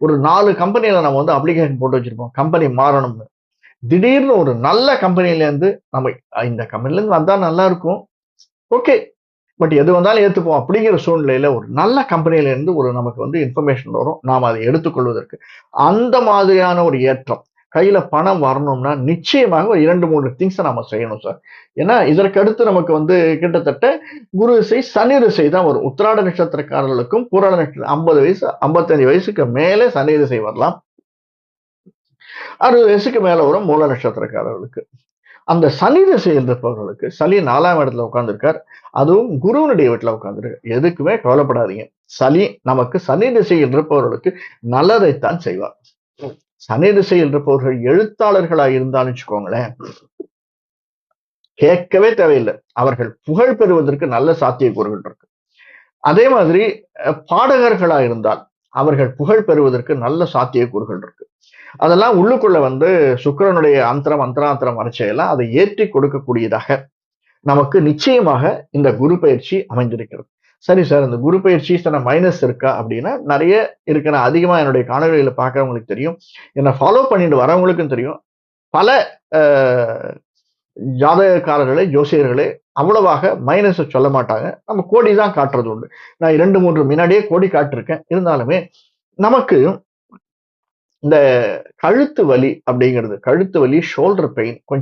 ஒரு நாலு கம்பெனியில் நம்ம வந்து அப்ளிகேஷன் போட்டு வச்சுருப்போம். கம்பெனி மாறணும்னு. திடீர்னு ஒரு நல்ல கம்பெனிலேருந்து நம்ம இந்த கம்பெனிலேருந்து வந்தால் நல்லா இருக்கும் ஓகே பட் எது வந்தாலும் ஏற்றுப்போம் அப்படிங்கிற சூழ்நிலையில் ஒரு நல்ல கம்பெனியிலேருந்து ஒரு நமக்கு வந்து இன்ஃபர்மேஷன் வரும். நாம் அதை எடுத்துக்கொள்வதற்கு. அந்த மாதிரியான ஒரு ஏற்றம். கையில பணம் வரணும்னா நிச்சயமாக ஒரு இரண்டு மூன்று திங்ஸை நம்ம செய்யணும் சார் ஏன்னா இதற்கடுத்து நமக்கு வந்து கிட்டத்தட்ட குரு இசை சனி திசை தான் வரும். உத்திராட நட்சத்திரக்காரர்களுக்கும் பூராட நட்சத்திரம் ஐம்பது வயசு ஐம்பத்தஞ்சு வயசுக்கு மேலே சனி திசை வரலாம். அறுபது வயசுக்கு மேல வரும் மூல நட்சத்திரக்காரர்களுக்கு. அந்த சனி திசை இருந்தவர்களுக்கு சளி நாலாம் இடத்துல உட்காந்துருக்கார் அதுவும் குருவனுடைய வீட்டுல உட்கார்ந்துருக்கு எதுக்குமே கவலைப்படாதீங்க. சனி நமக்கு சனி திசையில் இருப்பவர்களுக்கு நல்லதைத்தான் செய்வார். சனி திசையில் இருப்பவர்கள் எழுத்தாளர்களாக இருந்தாலும் வச்சுக்கோங்களேன் கேட்கவே தேவையில்லை. அவர்கள் புகழ் பெறுவதற்கு நல்ல சாத்தியக்கூறுகள் இருக்கு. அதே மாதிரி பாடகர்களா இருந்தால் அவர்கள் புகழ் பெறுவதற்கு நல்ல சாத்தியக்கூறுகள் இருக்கு. அதெல்லாம் உள்ளுக்குள்ள வந்து சுக்கரனுடைய அந்தரம் அந்தராந்தரம் வரைச்சையெல்லாம் அதை ஏற்றி கொடுக்கக்கூடியதாக நமக்கு நிச்சயமாக இந்த குரு பயிற்சி அமைந்திருக்கிறது. சரி சார் இந்த குரு பயிற்சி தன மைனஸ் இருக்கா அப்படின்னா நிறைய இருக்கு. நான் அதிகமா என்னுடைய காணொலிகளை பார்க்கறவங்களுக்கு தெரியும். என்னை ஃபாலோ பண்ணிட்டு வரவங்களுக்கும் தெரியும். பல ஜாதகக்காரர்களே ஜோசியர்களே அவ்வளவாக மைனஸை சொல்ல மாட்டாங்க. நம்ம கோடி தான் காட்டுறது உண்டு. நான் இரண்டு மூன்று முன்னாடியே கோடி காட்டிருக்கேன். இருந்தாலுமே நமக்கு இந்த கழுத்து வலி அப்படிங்கிறது கழுத்து வலி ஷோல்டர் பெயின் கொஞ்சம்